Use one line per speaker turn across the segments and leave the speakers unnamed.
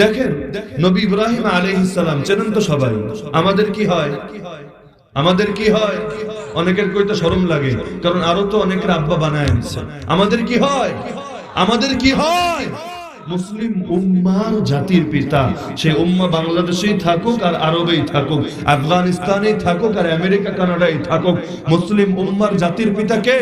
দেখেন, নবী ইব্রাহিম আলাইহিসসালাম চেনেন তো সবাই। আমাদের কি হয়? আমাদের কি হয়? অনেকের কই তো শরম লাগে, কারণ আরও তো অনেকের আব্বা বানায় আমাদের কি হয়? আমাদের কি হয়? মুসলিম উম্মার জাতির পিতা। সে উম্মা বাংলাদেশেই থাকুক আর আরবেই থাকুক, আফগানিস্তানেই থাকুক আর আমেরিকা, কানাডায় থাকুক। মুসলিম উম্মার জাতির পিতা কে?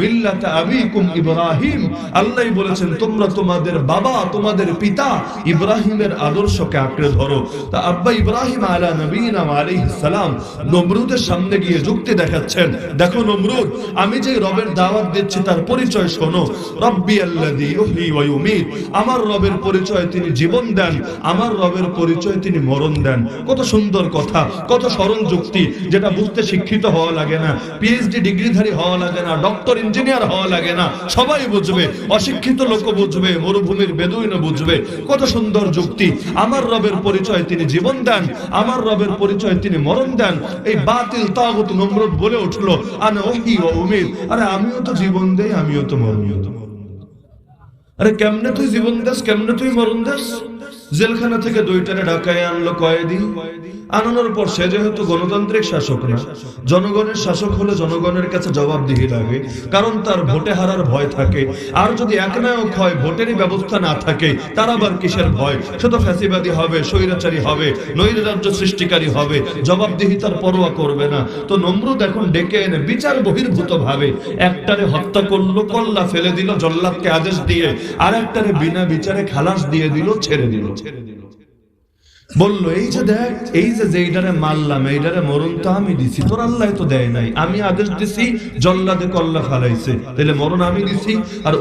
মিল্লাত আবিকুম ইব্রাহিম। আল্লাহ বলেছেন, তোমরা তোমাদের বাবা, তোমাদের পিতা ইব্রাহিমের আদর্শকে আঁকড়ে ধরো। তা আব্বা ইব্রাহিম আলা নবীনা আলাইহিস সালাম নমরুদের সামনে গিয়ে যুক্তি দেখাচ্ছেন, দেখো নমরুদ, আমি যে রবের দাওয়াত দিচ্ছি তার পরিচয় শোনো। রব্বি আল্লাযী ইউহয়ী ওয়া ইউমীত। আমার রবের পরিচয় তিনি জীবন দেন, আমার রবের পরিচয় তিনি মরণ দেন। কত সুন্দর কথা, কত সরল যুক্তি, যেটা বুঝতে শিক্ষিত হওয়া লাগে না পিএইচডি ডিগ্রিধারী হওয়া লাগে না ডক্টর ইঞ্জিনিয়ার হওয়া লাগে না, সবাই বুঝবে, অশিক্ষিত লোক বুঝবে, মরুভূমির বেদুইন বুঝবে। কত সুন্দর যুক্তি, আমার রবের পরিচয় তিনি জীবন দেন, আমার রবের পরিচয় তিনি মরণ দেন। এই বাতিল তাগুত নমরুদ বলে উঠল, আনা ওহি ও উমির। আরে আমিও তো জীবন দেই, আমিও তো মরণ দেই আরে কেমনে তুই জীবন দাস, কেমনে তুই মরণ দাস? জেলখানা থেকে দুইটারে ঢাকায় আনলো কয়েদি আনানোর পর সে যেহেতু গণতান্ত্রিক শাসক না, জনগণের শাসক হলে জনগণের কাছে জবাবদিহি লাগে, কারণ তার ভোটে হারার ভয় থাকে। আর যদি একনায়ক হয়, ভোটেরই ব্যবস্থা না থাকে, তার আবার কিসের ভয়? সে তো ফ্যাসিবাদী হবে, স্বৈরাচারী হবে নৈর রাজ্য সৃষ্টিকারী হবে, জবাবদিহি তার পরোয়া করবে না। তো নমরুদ এখন ডেকে এনে বিচার বহির্ভূত ভাবে, একটারে হত্যা করল, কল্লা ফেলে দিল, জল্লাদকে আদেশ দিয়ে আর একটারে বিনা বিচারে খালাস দিয়ে দিল, ছেড়ে দিল। বলল, এই যে দেখ, এই মারলাম, এইটারে মরণ তো আমি দিছি, তোর আল্লাহ তো দেয় নাই। আমি আদেশ দিছি, জল্লাদে কল্লা তাহলে মরণ আমি দিছি, আর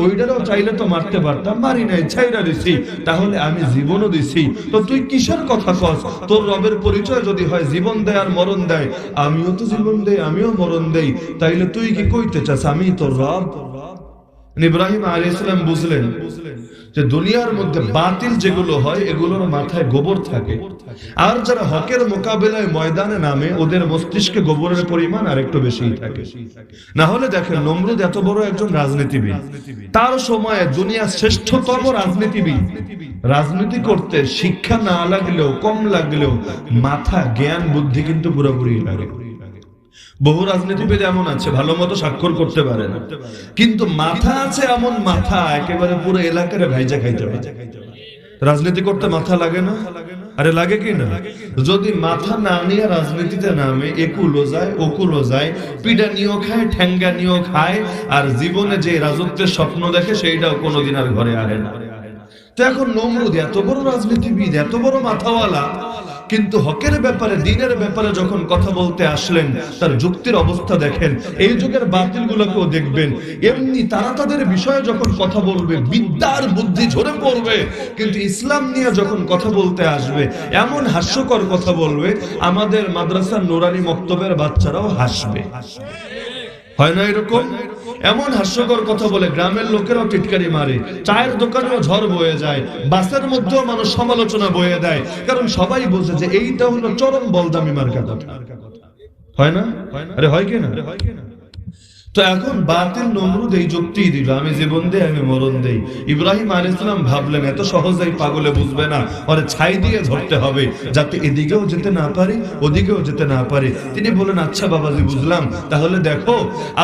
চাইলে তো মারতে পারতাম, মারি নাই ছাইরা দিছি। তাহলে আমি জীবনও দিছি। তো তুই কিসের কথা কস? তোর রবের পরিচয় যদি হয়, জীবন দেয় আর মরণ দেয়। আমিও তো জীবন দেই, আমিও মরণ দেই। তাইলে তুই কি কইতে চাস? আমি তোর রব। ইব্রাহিম সালাম বুঝলেন যে দুনিয়ার মধ্যে বাতিল যেগুলো হয়, এগুলোর মাথায় গোবর থাকে। আর যারা হকের মোকাবেলায় ময়দানে নামে, ওদের মস্তিষ্কে গোবরের পরিমাণ আর একটু বেশি থাকে। না হলে দেখেন, নমরুদ এত বড় একজন রাজনীতিবিদ। তার সময়ে দুনিয়ার শ্রেষ্ঠতম রাজনীতিবিদ। রাজনীতি করতে শিক্ষা না লাগলেও, কম লাগলেও মাথা, জ্ঞান, বুদ্ধি কিন্তু পুরোপুরি লাগে। বহু রাজনীতিবিদ এমন আছে, ভালো মতো স্বাক্ষর করতে পারে না। কিন্তু মাথা আছে এমন মাথা, একেবারে পুরো এলাকারে ভাইজা খাইতে পারে। রাজনীতি করতে মাথা লাগে না? আরে লাগে কি না? যদি মাথা না নিয়ে রাজনীতিতে নামে একুলো যায় ওকুলো যায় পিডা নিয়েও খায়, ঠ্যাঙ্গা নিয়েও খায়, আর জীবনে যে রাজত্বের স্বপ্ন দেখে, সেইটাও কোনোদিন আর ঘরে আনে না। তো এখন নমরুদ, এত বড় রাজনীতিবিদ, এত বড় মাথাওয়ালা কিন্তু হকের ব্যাপারে, দিনের ব্যাপারে যখন কথা বলতে আসলেন, তার যুক্তির অবস্থা দেখেন। এই যুগের বাতিল গুলোকেও দেখবেন। এমনি তারা তাদের বিষয়ে যখন কথা বলবে, বিদ্যার বুদ্ধি ঝরে পড়বে। কিন্তু ইসলাম নিয়ে যখন কথা বলতে আসবে, এমন হাস্যকর কথা বলবে, আমাদের মাদ্রাসার নোরানি মক্তবের বাচ্চারাও হাসবে। হয় না এরকম? এমন হাস্যকর কথা বলে গ্রামের লোকেরাও টিটকারি মারে। চায়ের দোকানেও ঝড় বয়ে যায় বাসের মধ্যেও মানুষ সমালোচনা বয়ে দেয়। কারণ সবাই বলছে যে এইটা হলো চরম বলদামি মার্কা কথা। হয় না? আরে হয় কি না? তো এখন বাতিল নমরুদ এই যুক্তি দিল, আমি জীবন দেই, আমি মরণ দেই। ইব্রাহিম আলাইহিস সালাম ভাবলেন, এত সহজেই পাগলে বুঝবে না, ওরে ছাই দিয়ে ধরতে হবে, যাতে এদিকেও যেতে না পারে, ওদিকেও যেতে না পারে। তিনি বলেন আচ্ছা বাবাজি, বুঝলাম। তাহলে দেখো,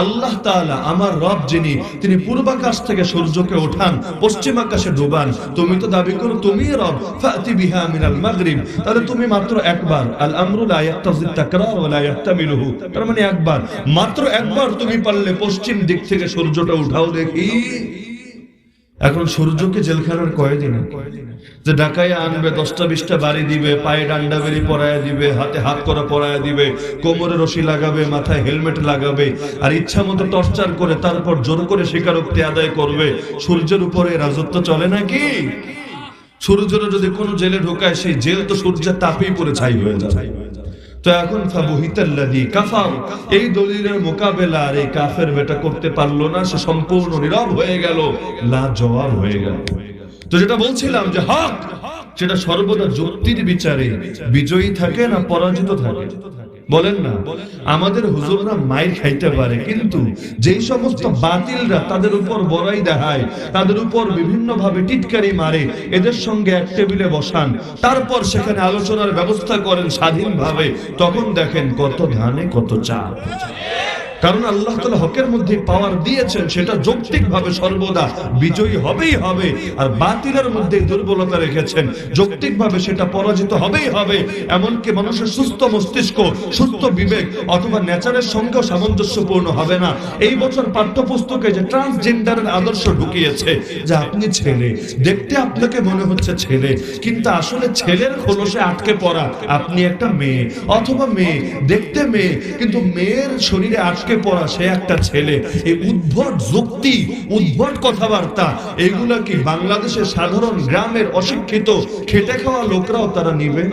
আল্লাহ তাআলা আমার রব যিনি, তিনি পূর্বাকাশ থেকে সূর্যকে ওঠান, পশ্চিম আকাশে ডুবান। তুমি তো দাবি করো তুমি রব, ফাতি বিহা মিনাল মাগরিব। তাহলে তুমি মাত্র একবার, আল আমরু লা ইয়াক্তাজি তাকরার ওয়া লা ইয়াহতামিলুহু। তার মানে একবার, মাত্র একবার তুমি পারলে পশ্চিম দিক থেকে সূর্যটা উঠাও দেখি। এখন সূর্যকে জেলখানার কয়দিন যে ঢাকায় আনবে, দশটা বিশটা বাড়ি দিবে, পায়ে ডান্ডা বেরি পরায় দিবে, হাতে হাত করা পরায় দিবে, কোমরে রশি লাগাবে, মাথায় হেলমেট লাগাবে, আর ইচ্ছা মতো টর্চার করে তারপর জোর করে স্বীকারোক্তি আদায় করবে, সূর্যের উপরে রাজত্ব চলে নাকি? সূর্যের যদি কোনো জেলে ঢোকায়, সেই জেল তো সূর্যের তাপেই পরে ছাই হয়ে যায় মোকাবেলা কাফের। করতে পারল না, সে সম্পূর্ণ নীরব হয়ে গেল জবাব হয়ে গেল। তো যেটা বলছিলাম যে সর্বদা যুক্তির বিচারে বিজয়ী থাকে না পরাজিত থাকে? বলেন না, আমাদের হুজুররা মাইর খাইতে পারে, কিন্তু যেই সমস্ত বাতিলরা তাদের উপর বড়াই দেখায়, তাদের উপর বিভিন্ন ভাবে টিটকারি মারে, এদের সঙ্গে এক টেবিলে বসান, তারপর সেখানে আলোচনার ব্যবস্থা করেন স্বাধীনভাবে, তখন দেখেন কত ধানে কত চাপ কারণ আল্লাহ তালা হকের মধ্যে পাওয়ার দিয়েছেন, সেটা যৌক্তিক ভাবে সর্বদা। বিজয়ী হবেই হবে আর বাতিলের মধ্যে দুর্বলতা রেখেছেন। যৌক্তিক ভাবে সেটা পরাজিত হবেই হবে। এমনকি মানুষের সুস্থ মস্তিষ্ক, সুস্থ বিবেক অথবা নেচারের সঙ্গেও সামঞ্জস্যপূর্ণ হবে না। এই বছর পাঠ্যপুস্তকে যে ট্রান্সজেন্ডারের আদর্শ ঢুকিয়েছে, যে আপনি ছেলে, দেখতে আপনাকে মনে হচ্ছে ছেলে, কিন্তু আসলে ছেলের খোলসে আটকে পড়া, আপনি একটা মেয়ে, অথবা মেয়ে, দেখতে মেয়ে, কিন্তু মেয়ের শরীরে আটকে পড়া সে একটা ছেলে। এই উদ্ভট যুক্তি, উদ্ভট কথাবার্তা, এগুলা কি বাংলাদেশের সাধারণ গ্রামের অশিক্ষিত খেটে খাওয়া লোকরাও তারা নিবে?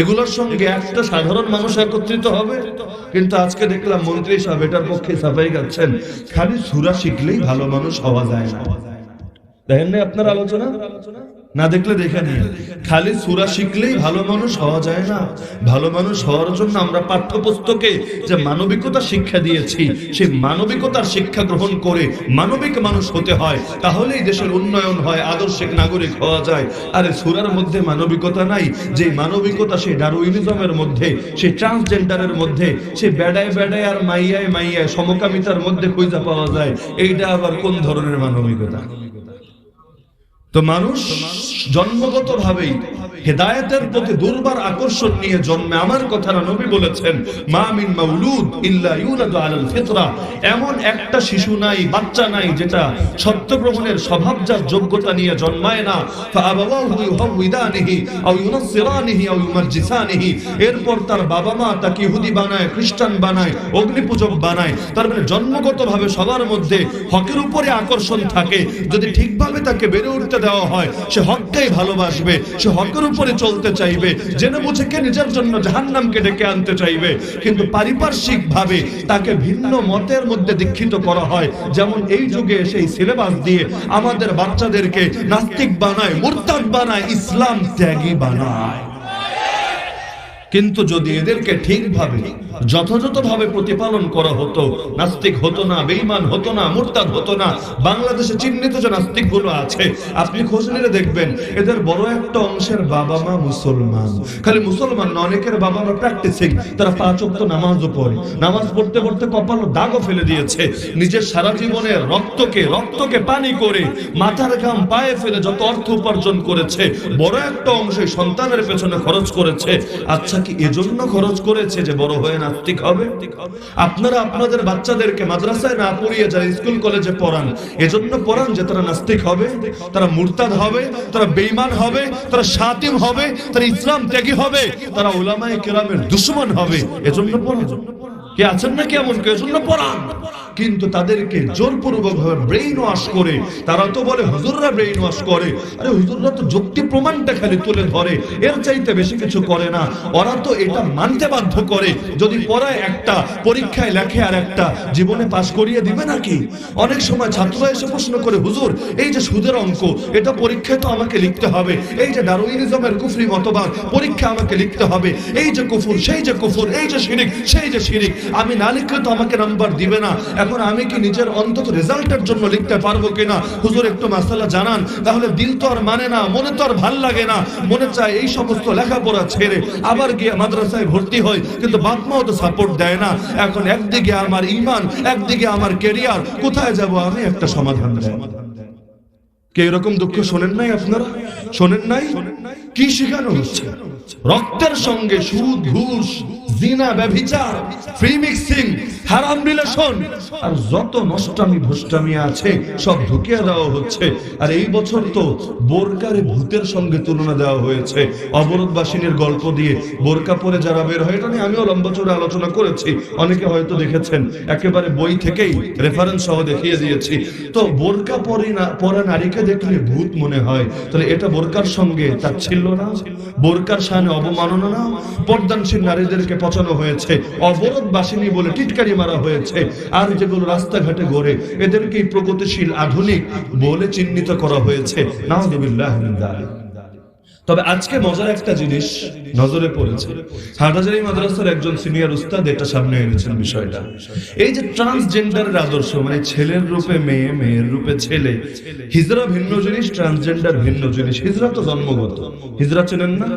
এগুলোর সঙ্গে একটা সাধারণ মানুষ একত্রিত হবে? কিন্তু আজকে দেখলাম মন্ত্রী সাহেব এটার পক্ষে সাফাই গাচ্ছেন খালি সুরা শিখলেই ভালো মানুষ হওয়া যায় না। দেখেন না আপনার আলোচনা? না দেখলে দেখে নিন খালি সুরা শিখলেই ভালো মানুষ হওয়া যায় না। ভালো মানুষ হওয়ার জন্য আমরা পাঠ্যপুস্তকে যে মানবিকতা শিক্ষা দিয়েছি, সেই মানবিকতার শিক্ষা গ্রহণ করে মানবিক মানুষ হতে হয়, তাহলেই দেশের উন্নয়ন হয়, আদর্শিক নাগরিক হওয়া যায়। আরে সুরার মধ্যে মানবিকতা নাই যে মানবিকতা সেই ডারুইনিজমের মধ্যে, সেই ট্রান্সজেন্ডারের মধ্যে সে বেড়ায় বেড়ায় আর মাইয়ায় মাইয়ায় সমকামিতার মধ্যে খুঁজা পাওয়া যায়, এইটা আবার কোন ধরনের মানবিকতা? તો મારું জন্মগত ভাবেই হেদায়েতের প্রতি দুর্বার আকর্ষণ নিয়ে জন্মে আমার কথা না নবী বলেছেন, মা মাউলুদ ইল্লা ইউলাদু আলাল ফিতরা। এমন একটা শিশু নাই, বাচ্চা নাই, যেটা সত্য গ্রহণের স্বভাবজাত যোগ্যতা নিয়ে জন্মায় না। ফাআবাওয়াহু ইউহাউইদানিহি আও ইউনাসসিরানিহি আও ইউমাজ্জিসানিহি। এরপর তার বাবা মা তাকে ইহুদি বানায়, খ্রিস্টান বানায়, অগ্নিপূজক বানায়। তার মানে জন্মগতভাবে সবার মধ্যে হকের উপরে আকর্ষণ থাকে। যদি ঠিকভাবে তাকে বেড়ে উঠতে দেওয়া হয়, সে হকটাই ভালোবাসবে। সে হকের উপরে চলতে চাইবে। জেনে বুঝে কে নিজের জন্য জাহান্নামকে ডেকে আনতে চাইবে। কিন্তু পারিপার্শ্বিক ভাবে তাকে ভিন্ন মতের মধ্যে দীক্ষিত করা হয়। যেমন এই যুগে সেই সিলেবাস দিয়ে আমাদের বাচ্চাদেরকে নাস্তিক বানায়, মুরতাদ বানায়, ইসলাম ত্যাগী বানায়। কিন্তু যদি এদেরকে ঠিকভাবে যথাযথভাবে প্রতিপালন করা হতো। নাস্তিক হতো না, বেঈমান হতো না, মুরতাদ হতো না। বাংলাদেশে চিহ্নিত যে নাস্তিকগুলো আছে, আপনি খোঁজ নিলে দেখবেন এদের বড় একটা অংশের বাবা মা মুসলমান। খালি মুসলমান না, অনেকের বাবা মা প্র্যাকটিসিং। তারা পাঁচ অক্ট নামাজও পড়ে। নামাজ পড়তে পড়তে কপাল দাগও ফেলে দিয়েছে। নিজের সারা জীবনের রক্তকে রক্তকে পানি করে মাথার ঘাম পায়ে ফেলে যত অর্থ উপার্জন করেছে, বড় একটা অংশ সন্তানের পেছনে খরচ করেছে। আচ্ছা কি এজন্য খরচ করেছে যে বড় হয়ে নাস্তিক হবে। আপনারা আপনাদের বাচ্চাদেরকে মাদ্রাসায় না পড়িয়ে যারা স্কুল, কলেজে পড়ান, এজন্য পড়ান যে তারা নাস্তিক হবে, তারা মুরতাদ হবে, তারা বেঈমান হবে, তারা শাতিম হবে, তারা ইসলাম ত্যাগী হবে, তারা ওলামায় কেরামের দুশ্মন হবে, এজন্য পড়ান। কে আছেন না কেমন কে এজন্য পড়ান। কিন্তু তাদেরকে জোরপূর্বক ভাবে ব্রেইন ওয়াশ করে, তারা তো বলে হুজুররা ব্রেইন ওয়াশ করে। আরে হুজুররা তো যুক্তি প্রমাণটা খালি তুলে ধরে, এর চাইতে বেশি কিছু করে না। ওরা তো এটা মানতে বাধ্য করে, যদি পড়ায় একটা, পরীক্ষায় লেখে আর একটা, জীবনে পাশ করিয়ে দিবে নাকি? অনেক সময় ছাত্ররা এসে প্রশ্ন করে, হুজুর, এই যে সুদের অঙ্ক, এটা পরীক্ষায় তো আমাকে লিখতে হবে। এই যে ডারউইনিজমের কুফরি মতবাদ পরীক্ষা আমাকে লিখতে হবে। এই যে কুফুর, সেই যে কুফুর, এই যে শিরিক, সেই যে শিরিক। আমি না লিখলে তো আমাকে নাম্বার দিবে না। এখন আমি কি নিজের অন্তত রেজাল্টের জন্য লিখতে পারব কিনা? হুজুর, একটু মাসালা জানান। তাহলে দিল তো আর মানে না, মনে তো আর ভালো লাগে না। মনে চায় এই সমস্ত লেখাপড়া ছেড়ে আবার গিয়ে মাদ্রাসায় ভর্তি হয় কিন্তু বাপ মাও তো সাপোর্ট দেয় না। এখন একদিকে আমার ইমান, একদিকে আমার কেরিয়ার কোথায় যাব আমি? একটা সমাধান দেয়। কে এরকম দুঃখ শোনেন নাই আপনারা? শোনেন নাই? কি শেখানো হচ্ছে? রক্তের সঙ্গে সুদ, ঘুষ, জিনা, ব্যভিচার ফ্রি মিক্সিং হারাম রিলেশন আর যত নষ্টামি, ভুষ্টামি আছে, সব ঢুকিয়ে দেওয়া হচ্ছে। আর এই বছর তো বোরকারে ভূতের সঙ্গে তুলনা দেওয়া হয়েছে। অবরোধবাসিনীর গল্প দিয়ে বোরকা পরে যারা বের হয়, এটা নিয়ে আমিও লম্বা চড়ে আলোচনা করেছি। অনেকে হয়তো দেখেছেন, একেবারে বই থেকেই রেফারেন্স সহ দেখিয়ে দিয়েছি। তো বোরকা পরে না, পরা নারীকে দেখলে ভূত মনে হয়। তাহলে এটা বোরকার সঙ্গে তার ছিল না? বোরকার সামনে অবমাননা পর্দানশীল নারীদেরকে পচানো হয়েছে, অবরোধ বাসিনী বলে টিটকারি মারা হয়েছে, আর যেগুলো রাস্তাঘাটে গড়ে এদেরকে প্রগতিশীল আধুনিক বলে চিহ্নিত করা হয়েছে যালিক। তবে আজকে মজার একটা জিনিস নজরে পড়েছে। হাটাজারি মাদ্রাসার একজন সিনিয়র উস্তাদ এটা সামনে এনেছেন বিষয়টা। এই যে ট্রান্সজেন্ডারের আদর্শ মানে ছেলের রূপে মেয়ে, মেয়ের রূপে ছেলে, হিজরা ভিন্ন জিনিস ট্রান্সজেন্ডার ভিন্ন জিনিস। হিজরা তো জন্মগত। হিজরা চেনেন না?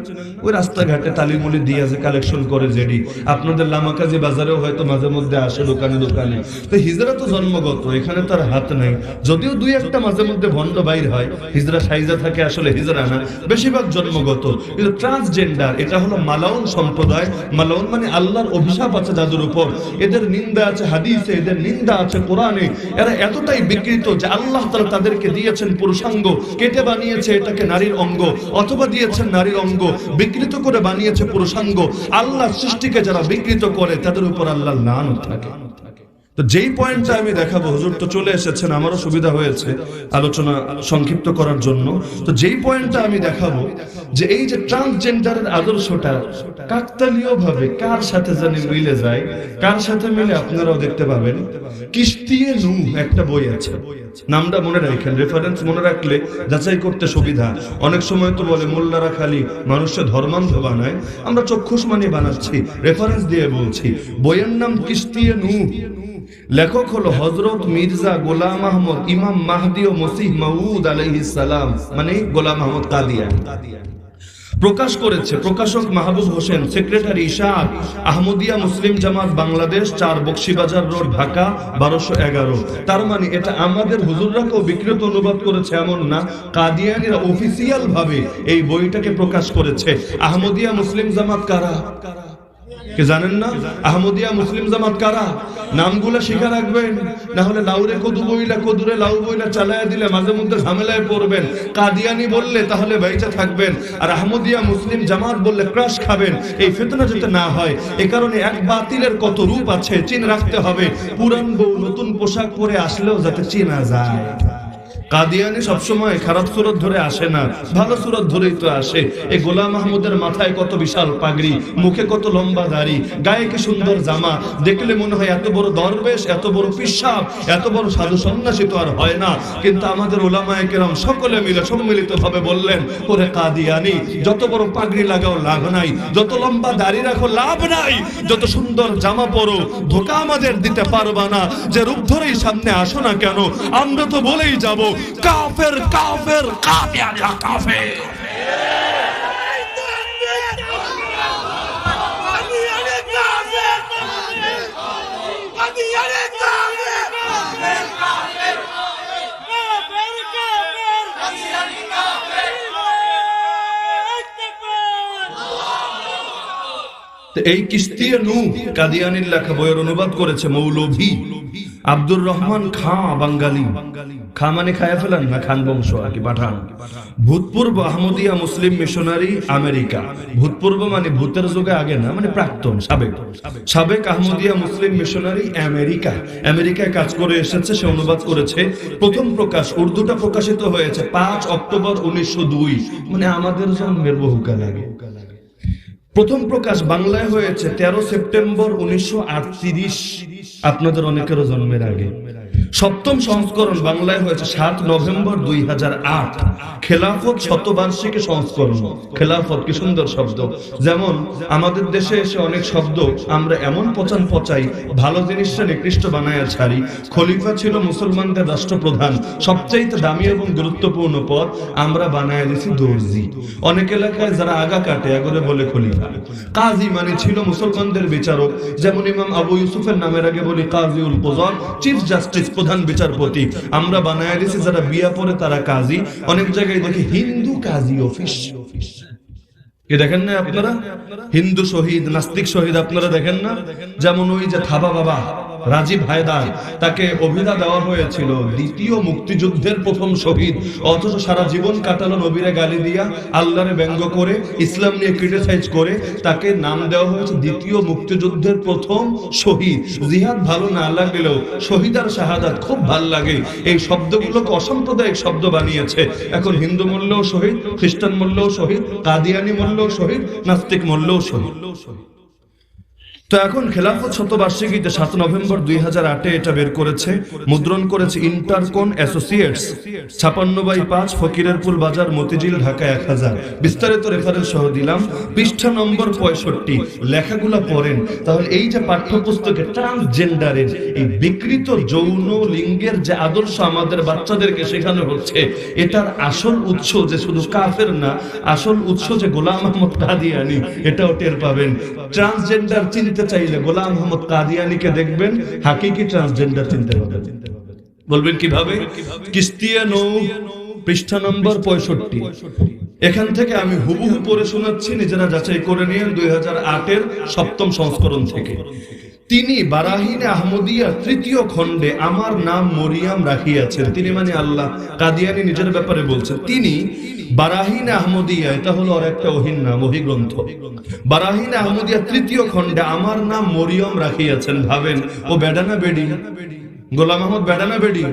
ওই রাস্তাঘাটে তালিমুলি দিয়ে যে কালেকশন করে জেডি। আপনাদের লামাকাজি বাজারেও হয়তো মাঝে মধ্যে আসে দোকানে দোকানে। তো হিজরা তো জন্মগত, এখানে তার হাত নাই। যদিও দুই একটা মাঝে মধ্যে ভণ্ড বাইর হয়, হিজরা সাইজা থাকে আসলে হিজরা না। বেশিরভাগ জন্মগত। কিন্তু ট্রান্সজেন্ডার এটা হলো মালাউন সম্প্রদায়। মালাউন মানে আল্লাহর অভিশাপ আছে যাদের উপর। এদের নিন্দা আছে হাদিসে, এদের নিন্দা আছে কোরআনে। এরা এতটাই বিকৃত যে আল্লাহ তাআলা তাদেরকে দিয়েছেন পুরুষাঙ্গ। কেটে বানিয়েছে এটাকে নারীর অঙ্গ, অথবা দিয়েছেন নারীর অঙ্গ। বিকৃত করে বানিয়েছে পুরুষাঙ্গ। আল্লাহ সৃষ্টিকে যারা বিকৃত করে, তাদের উপর আল্লাহ নান থাকে। তো যেই পয়েন্টটা আমি দেখাবো, হুজুর তো চলে এসেছেন, আমারও সুবিধা হয়েছে আলোচনা সংক্ষিপ্ত করার জন্য। তো যেই পয়েন্টটা আমি দেখাবো, যে এই যে ট্রান্সজেন্ডারের আদর্শটা কাকতালীয় ভাবে কার সাথে জানি মিলে যায়, কার সাথে মিলে আপনারাও দেখতে পাবেন কিস্তিয়ে নু একটা বই আছে। নামটা মনে রাখেন রেফারেন্স মনে রাখলে যাচাই করতে সুবিধা। অনেক সময় তো বলে, মোল্লারা খালি মানুষের ধর্মান্ধ বানায়, আমরা চক্ষুষ মানে বানাচ্ছি রেফারেন্স দিয়ে বলছি। বইয়ের নাম কিস্তিয়ে নু লেখক হলো হজরত মির্জা গোলাম আহমদ ইমাম মাহদি ও মসিহ মাউদ আলাইহিস সালাম মানে গোলাম আহমদ কাদিয়ানি প্রকাশ করেছে প্রকাশক মাহবুব হোসেন, সেক্রেটারি ইশাক, আহমদিয়া মুসলিম জামাত বাংলাদেশ, চার বক্সিবাজার রোড, ঢাকা, বারোশো এগারো। তার মানে এটা আমাদের হুজুররাকেও বিকৃত অনুবাদ করেছে এমন না, কাদিয়ানিরা অফিসিয়াল ভাবে এই বইটাকে প্রকাশ করেছে। আহমদিয়া মুসলিম জামাত কারা কারা? কে জানেন না? আহমদিয়া মুসলিম জামাত কারা? নামগুলো শিখে রাখবেন। না হলে লাউরে কদু বইলা, কদুরে লাউ বইলা চালায়া দিলে মাঝে মধ্যে ঝামেলায় পড়বেন। কাদিয়ানি বললে তাহলে বাইচা থাকবেন। আর আহমদিয়া মুসলিম জামাত বললে ক্রাশ খাবেন। এই ফেতনা যাতে না হয়, এ কারণে এক বাতিলের কত রূপ আছে, চিন রাখতে হবে। পুরান বউ নতুন পোশাক পরে আসলেও যাতে চেনা যায়। কাদিয়ানি সবসময় খারাপ সুরত ধরে আসে না, ভালো সুরত ধরেই তো আসে। এই গোলাম মাহমুদের মাথায় কত বিশাল পাগড়ি, মুখে কত লম্বা দাড়ি, গায়ে কি সুন্দর জামা, দেখলে মনে হয় এত বড় দরবেশ, এত বড় পিসাব, এত বড় সাধু সন্ন্যাসী তো আর হয় না। কিন্তু আমাদের ওলামায় কেরাম সকলে মিলে সম্মিলিত ভাবে বললেন, ওরে কাদিয়ানি, যত বড় পাগড়ি লাগাও লাভ নাই, যত লম্বা দাড়ি রাখো লাভ নাই, যত সুন্দর জামা পরো, ধোকা আমাদের দিতে পারবা না, যে রূপ ধরেই সামনে আসো না কেন, আমরা তো বলেই যাব কাফের কাফের কাফের এই কিস্তি নু কাদিয়ানির লেখা বইয়ের অনুবাদ করেছে মৌলভী। আব্দুর রহমান খাঁ বাঙ্গালি খা মানে খায়া ফেলান না খান বংশ আর কি পাঠান। ভূতপূর্ব আহমদিয়া মুসলিম মিশনারি আমেরিকা। ভূতপূর্ব মানে ভূতের যুগে আগে না মানে প্রাক্তন, সাবেক। সাবেক আহমদিয়া মুসলিম মিশনারি আমেরিকা। আমেরিকায় কাজ করে এসেছে, সে অনুবাদ করেছে। প্রথম প্রকাশ, উর্দুটা প্রকাশিত হয়েছে পাঁচ অক্টোবর উনিশশো দুই। মানে আমাদের জন্মের বহুকাল আগে। প্রথম প্রকাশ বাংলায় হয়েছে তেরো সেপ্টেম্বর উনিশশো আটত্রিশ। আপনাদের অনেকেরও জন্মের আগে। সপ্তম সংস্করণ বাংলায় হয়েছে সাত নভেম্বর দুই হাজার আট। খেলাফত শতবার্ষিকী সংস্করণ। খেলাফত কি সুন্দর শব্দ। যেমন, আমাদের দেশে এসে অনেক শব্দ, আমরা এমন পচান পচাই, ভালো জিনিসটা নিকৃষ্ট বানায় ছাড়ি। খলিফা ছিল মুসলমানদের রাষ্ট্রপ্রধান। সবচাইতে দামি এবং গুরুত্বপূর্ণ পদ, আমরা বানায় দিছি দর্জি। অনেক এলাকায় যারা আগা কাটে এগোরে বলে খলিফা। কাজী মানে ছিল মুসলমানদের বিচারক। যেমন ইমাম আবু ইউসুফের নামের আগে বলি কাজী উল কোজন চিফ জাস্টিস প্রধান বিচারপতি। আমরা বানায় দিছি যারা বিয়া পরে তারা কাজী। অনেক জায়গায় দেখি হিন্দু কাজী অফিস। কি দেখেন না আপনারা? হিন্দু শহীদ, নাস্তিক শহীদ আপনারা দেখেন না? যেমন ওই যে থাবা বাবা। রাজীব হায়দার, তাকে অভিধা দেওয়া হয়েছিল দ্বিতীয় মুক্তিযুদ্ধের প্রথম শহীদ। অথচ সারা জীবন কাটালো নবীরে গালি দিয়া, আল্লাহরে ব্যঙ্গ করে, ইসলাম নিয়ে ক্রিটিসাইজ করে, তাকে নাম দেওয়া হয়েছে দ্বিতীয় মুক্তিযুদ্ধের প্রথম শহীদ। জিহাদ ভালো না লাগলেও শহীদ আর শাহাদাত খুব ভালো লাগে। এই শব্দগুলোকে অসাম্প্রদায়িক শব্দ বানিয়েছে। এখন হিন্দু মূল্যও শহীদ, খ্রিস্টান মূল্যও শহীদ, কাদিয়ানি মূল্যও শহীদ, নাস্তিক মূল্যও শহীদ। তো এখন খেলাফত শতবার্ষিকীতে সাত নভেম্বর দুই হাজার আটে এটা বের করেছে, মুদ্রণ করেছে ইন্টারকোন অ্যাসোসিয়েটস। ছাপান্ন বাই পাঁচ ফকিরের পুল বাজার, মতিঝিল, ঢাকা এক হাজার। বিস্তারিত রেফারেন্স সহ দিলাম। পৃষ্ঠা নম্বর পঁয়ষট্টি, লেখাগুলা পড়েন। তাহলে এই যে পাঠ্যপুস্তকে ট্রান্সজেন্ডারের এই বিকৃত যৌন লিঙ্গের যে আদর্শ আমাদের বাচ্চাদেরকে শেখানো হচ্ছে, এটার আসল উৎস যে শুধু কাফের না, আসল উৎস যে গোলাম আহমদ কাদিয়ানি, এটাও টের পাবেন। ট্রান্সজেন্ডার চিনতে চাইলে গোলাম আহমদ কাদিয়ানিকে দেখবেন, হাকিকি ট্রান্সজেন্ডার চিনতে হবে। বলবেন কীভাবে? কিস্তিয়ানো পৃষ্ঠা নম্বর পঁয়ষট্টি। এখান থেকে আমি হুবহু পড়ে শোনাচ্ছি, নিজেরা যাচাই করে নিয়ে দুই হাজার সপ্তম সংস্করণ থেকে। তিনি বারাহিনে আহমদিয়া তৃতীয় খণ্ডে আমার নাম মরিয়াম রাখিয়াছেন। তিনি মানে আল্লাহ। কাদিয়ানি নিজের ব্যাপারে বলছেন, তিনি বারাহিন আহমদিয়া, এটা হলো আর একটা ওহিন নাম ওহি গ্রন্থ বারাহিন আহমদিয়া তৃতীয় খণ্ডে আমার নাম মরিয়ম রাখিয়াছেন, ভাবেন। ও বেডানা বেডি। গোলাম আহমদ বেডানা বেডি।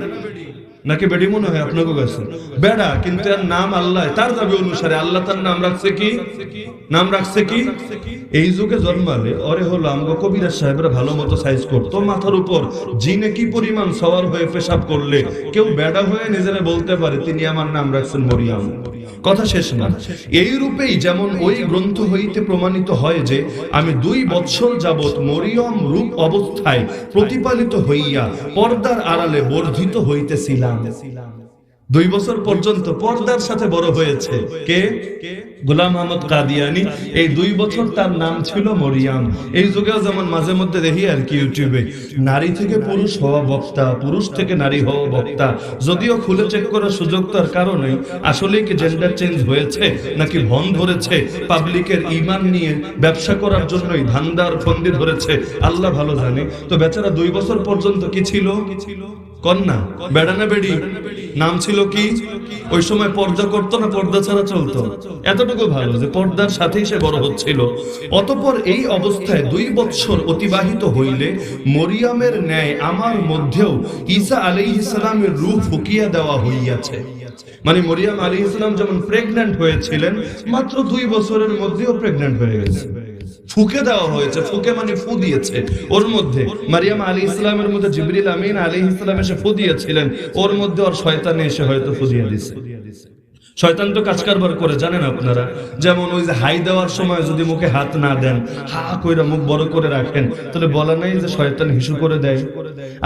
নাকি বেডি মনে হয় আপনাকে কাছে বেড়া, কিন্তু এর নাম আল্লাহ, তার দাবি অনুসারে আল্লাহ তার নাম রাখছে কি? নাম রাখছে কি? এই যুগে জন্মালে, অরে হলো আমগো কবিরাজ সাহেবরা ভালো মতো সাইজ করতো, মাথার উপর জিনে কি পরিমাণ সওয়ার হয়ে পেশাব করলে, কেউ বেড়া হয়ে নিজেরা বলতে পারে, তিনি আমার নাম রাখছেন মরিয়াম। কথা শেষ না। এই রূপেই যেমন ওই গ্রন্থ হইতে প্রমাণিত হয় যে, আমি দুই বৎসর যাবৎ মরিয়ম রূপ অবস্থায় প্রতিপালিত হইয়া পর্দার আড়ালে বর্ধিত হইতেছিলাম। দুই বছর পর্যন্ত পর্দার সাথে বড় হয়েছে। কে? গোলাম আহমদ কাদিয়ানি। এই দুই বছর তার নাম ছিল মরিয়াম। এই যুগেও যেমন মাঝে মধ্যে দেখি আর কি ইউটিউবে। নারী থেকে পুরুষ হওয়া বক্তা, পুরুষ থেকে নারী হওয়া বক্তা। যদিও খুলে চেক করার সুযোগ তার কারণে আসলে কি জেন্ডার চেঞ্জ হয়েছে নাকি ভন ধরেছে? পাবলিকের ইমান নিয়ে ব্যবসা করার জন্যই ধান্দার ফন্দি ধরেছে। আল্লাহ ভালো জানে। তো বেচারা দুই বছর পর্যন্ত কি ছিল? কন্যা, বেড়ানা বেড়ি। নাম ছিল কি? ওই সময় পর্দা করতো না, পর্দা ছাড়া চলতো। এতটুকু ভালো যে পর্দার সাথেই সে বড় হচ্ছিল। অতপর এই অবস্থায় দুই বছর অতিবাহিত হইলে মরিয়ামের ন্যায় আমার মধ্যেও ঈসা আলী ইসলামের রূহ ফুকিয়া দেওয়া হইয়াছে। মানে মরিয়াম আলী ইসলাম যেমন প্রেগন্যান্ট হয়েছিলেন, মাত্র দুই বছরের মধ্যেও প্রেগন্যান্ট হয়ে গেছে। ফুকে দেওয়া হয়েছে, ফুকে মানে ফু দিয়েছে। ওর মধ্যে মারিয়াম আলী ইসলামের মধ্যে জিবরিল আমিন আলী ইসলাম এসে ফু দিয়েছিলেন, ওর মধ্যে ওর শয়তানে এসে হয়তো ফু দিয়ে দিছে শয়তান তো কাজ কারবার করে, জানেন আপনারা? যেমন ওই যে হাই দেওয়ার সময় যদি মুখে হাত না দেন, হা কইরা মুখ বড় করে রাখেন, তাহলে বলা নাই যে শয়তান হিসু করে দেয়?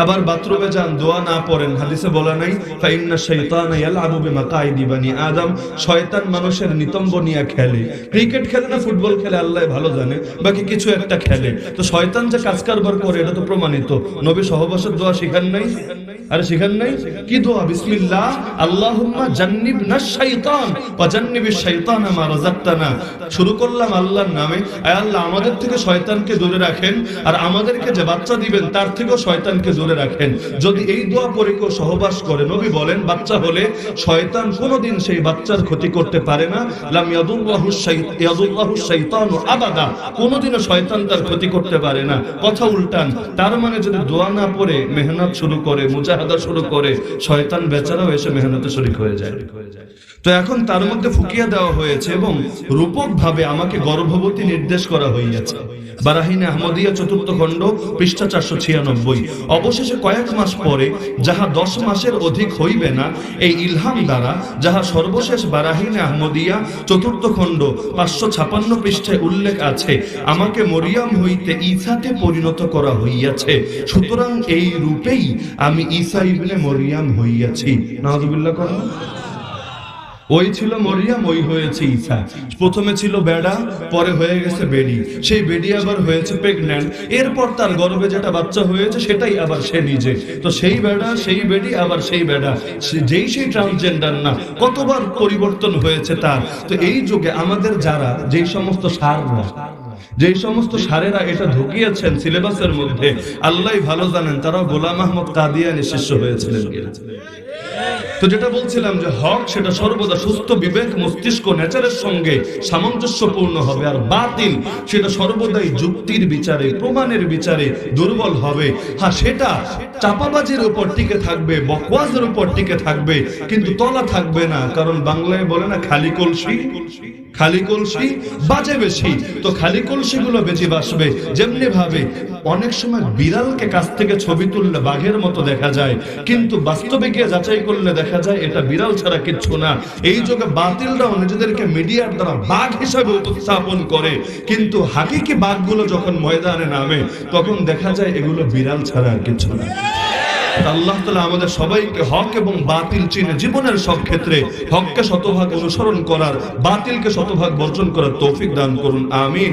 আবার বাথরুমে যান, দোয়া না পড়েন, হাদিসে বলা নাই, ফাইন্না শাইতান ইয়ালআবু বিমাকাইদি বানি আদম। শয়তান মানুষের নিতম্ব নিয়ে খেলে। ক্রিকেট খেলে না ফুটবল খেলে, আল্লাহ ভালো জানে, বাকি কিছু একটা খেলে। তো শয়তান যে কাজ কারবার করে, এটা তো প্রমাণিত। নবী সহবাসের দোয়া শিখান নাই? আরে শিখান নাই? কি দোয়া? বিসমিল্লাহ, আল্লাহুম্মা জান্নিবনা শাইতান। আমাদের থেকে শয়তানকে রাখেন। আর আমাদেরকে যে বাচ্চা দিবেন, তার থেকেও শয়তানকে রাখেন। যদি এই দোয়া পরে কেউ সহবাস করে, নবী বলেন, বাচ্চা হলে শয়তান কোনোদিন সেই বাচ্চার ক্ষতি করতে পারে না। কোনোদিনও শয়তান তার ক্ষতি করতে পারে না। কথা উল্টান। তার মানে যদি দোয়া না পড়ে, মেহনত শুরু করে, মুজাহাদা শুরু করে, শয়তান বেচারাও এসে মেহনতে শরিক হয়ে যায়। তো এখন তার মধ্যে ফুকিয়ে দেওয়া হয়েছে এবং রূপক ভাবে আমাকে গর্ভবতী নির্দেশ করা হইয়াছে। পাঁচশো ছাপান্ন উল্লেখ আছে, আমাকে মরিয়াম হইতে ঈসাতে পরিণত করা হইয়াছে। সুতরাং এই রূপেই আমি ঈসা ইবনে মরিয়াম হইয়াছি। ওই ছিল মরিয়াম, ওই হয়েছে ঈসা প্রথমে ছিল বেড়া, পরে হয়ে গেছে বেডি। সেই বেডি আবার হয়েছে প্রেগন্যান্ট এরপর তার গর্ভে যেটা বাচ্চা হয়েছে, সেটাই আবার সে নিজে। তো সেই বেড়া, সেই বেডি, আবার সেই বেড়া। যেই সেই ট্রান্সজেন্ডার না, কতবার পরিবর্তন হয়েছে তার। তো এই যুগে আমাদের যারা, যেই সমস্ত সাররা, যেই সমস্ত সারেরা এটা ঢুকিয়েছেন সিলেবাসের মধ্যে আল্লাহ ভালো জানেন তারা গোলাম আহমদ কাদিয়ানি শিষ্য হয়েছিলেন। তো যেটা বলছিলাম যে হক সেটা সর্বদা সুস্থ বিবেক, মস্তিষ্ক, নেচারের সঙ্গে সামঞ্জস্যপূর্ণ হবে আর বাতিল সেটা সর্বদাই যুক্তির বিচারে, প্রমাণের বিচারে দুর্বল হবে। হ্যাঁ সেটা চাপাবাজির উপর টিকে থাকবে, বকওয়াজের উপর টিকে থাকবে, কিন্তু তলা থাকবে না। কারণ বাংলায় বলে না, খালি কলসি খালি কলসি, বাজে বেশি। তো খালি কলসি গুলো বেশি বাসবে যেমনি ভাবে। অনেক সময় বিড়ালকে কাছ থেকে ছবি তুললে বাঘের মতো দেখা যায়, কিন্তু বাস্তবে গিয়ে যাচাই করলে দেখা যায় এটা বিড়াল ছাড়া কিচ্ছু না। এই যুগে বাতিলরাও নিজেদেরকে মিডিয়ার দ্বারা বাঘ হিসাবে উপস্থাপন করে, কিন্তু হাকিকি বাঘগুলো যখন ময়দানে নামে, তখন দেখা যায় এগুলো বিড়াল ছাড়া আর কিছু না। আল্লাহ তালা আমাদের সবাইকে হক এবং বাতিল চিনে জীবনের সব ক্ষেত্রে হককে শতভাগ অনুসরণ করার, বাতিলকে শতভাগ বর্জন করার তৌফিক দান করুন, আমিন।